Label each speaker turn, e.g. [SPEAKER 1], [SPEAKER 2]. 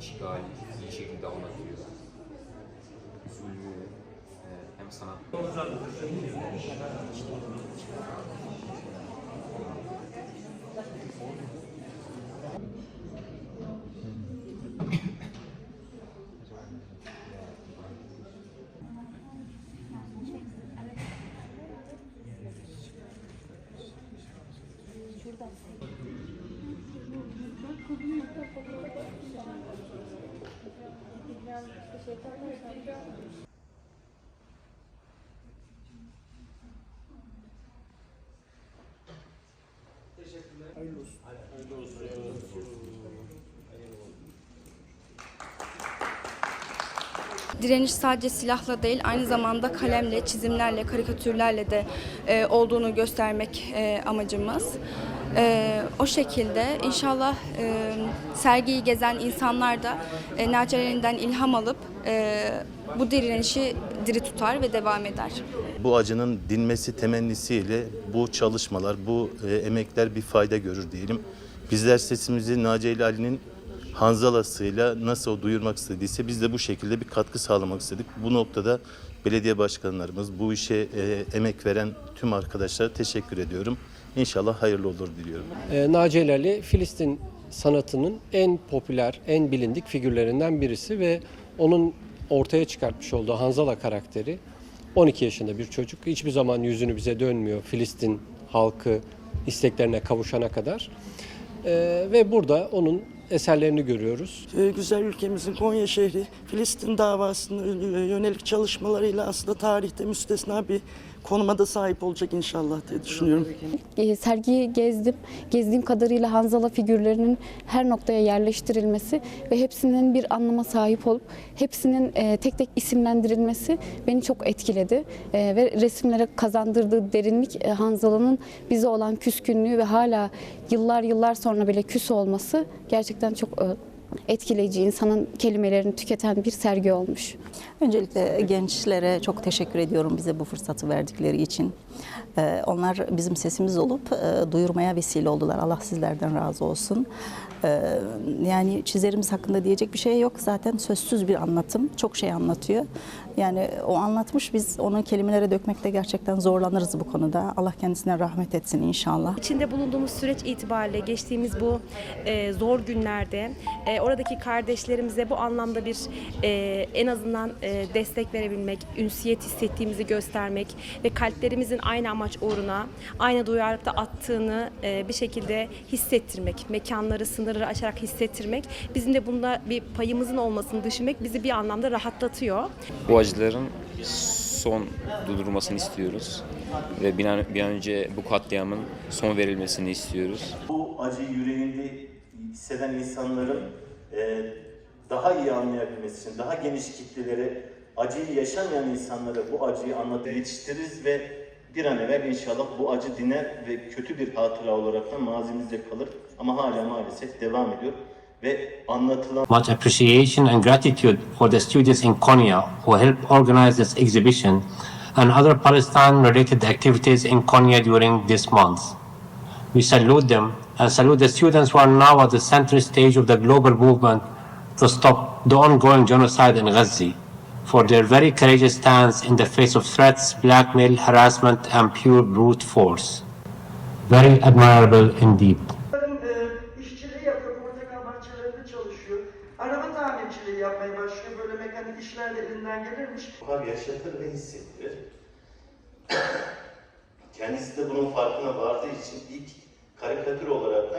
[SPEAKER 1] işgali iyi şekilde anlatıyor. Zulmü e, hem sanat Thank you.
[SPEAKER 2] Direniş sadece silahla değil, aynı zamanda kalemle, çizimlerle, karikatürlerle de e, olduğunu göstermek e, amacımız. E, o şekilde inşallah e, sergiyi gezen insanlar da e, Naciye'linden ilham alıp e, bu direnişi diri tutar ve devam eder.
[SPEAKER 3] Bu acının dinmesi temennisiyle bu çalışmalar, bu e, emekler bir fayda görür diyelim. Bizler sesimizi Naciye Ali'nin Hanzalasıyla nasıl o duyurmak istediyse biz de bu şekilde bir katkı sağlamak istedik. Bu noktada belediye başkanlarımız, bu işe e, emek veren tüm arkadaşlara teşekkür ediyorum. İnşallah hayırlı olur diliyorum.
[SPEAKER 4] E, Naci Ali Filistin sanatının en popüler, en bilindik figürlerinden birisi ve onun ortaya çıkartmış olduğu Hanzala karakteri 12 yaşında bir çocuk. Hiçbir zaman yüzünü bize dönmüyor Filistin halkı isteklerine kavuşana kadar. E, ve burada onun eserlerini görüyoruz.
[SPEAKER 5] Ee, güzel ülkemizin Konya şehri Filistin davasına yönelik çalışmalarıyla aslında tarihte müstesna bir konuma da sahip olacak inşallah diye düşünüyorum.
[SPEAKER 6] E, sergiyi gezdim. Gezdiğim kadarıyla Hanzala figürlerinin her noktaya yerleştirilmesi ve hepsinin bir anlama sahip olup hepsinin e, tek tek isimlendirilmesi beni çok etkiledi. E, ve resimlere kazandırdığı derinlik e, Hanzala'nın bize olan küskünlüğü ve hala yıllar yıllar sonra bile küs olması gerçekten çok e, etkileyici, insanın kelimelerini tüketen bir sergi olmuş.
[SPEAKER 7] Öncelikle gençlere çok teşekkür ediyorum bize bu fırsatı verdikleri için. Ee, Onlar bizim sesimiz olup e, duyurmaya vesile oldular. Allah sizlerden razı olsun. Ee, Yani çizerimiz hakkında diyecek bir şey yok. Zaten sözsüz bir anlatım. Çok şey anlatıyor. Yani o anlatmış biz onu kelimelere dökmekte gerçekten zorlanırız bu konuda. Allah kendisine rahmet etsin inşallah.
[SPEAKER 8] İçinde bulunduğumuz süreç itibariyle geçtiğimiz bu e, zor günlerde e, oradaki kardeşlerimize bu anlamda bir e, en azından e, destek verebilmek, ünsiyet hissettiğimizi göstermek ve kalplerimizin aynı amaç uğruna aynı duyarlılıkta attığını e, bir şekilde hissettirmek, mekanları, sınırları aşarak hissettirmek, bizim de bunda bir payımızın olmasını düşünmek bizi bir anlamda rahatlatıyor.
[SPEAKER 1] bu acıların son durdurulmasını istiyoruz ve bir an, bir an önce bu katliamın son verilmesini istiyoruz.
[SPEAKER 3] Bu acıyı yüreğinde hisseden insanların e, daha iyi anlayabilmesi için, daha geniş kitlelere, acıyı yaşamayan insanlara bu acıyı anlatır, yetiştiririz ve bir an evvel inşallah bu acı diner ve kötü bir hatıra olarak da mazimizde kalır. Ama hala maalesef devam ediyor
[SPEAKER 9] much appreciation and gratitude for the students in Konya who helped organize this exhibition and other Palestine-related activities in Konya during this month. We salute them and salute the students who are now at the center stage of the global movement to stop the ongoing genocide in Gaza for their very courageous stance in the face of threats, blackmail, harassment, and pure brute force. Very admirable indeed.
[SPEAKER 3] Yaşatır ve hissettirir. Kendisi de bunun farkına vardığı için ilk karikatür olarak da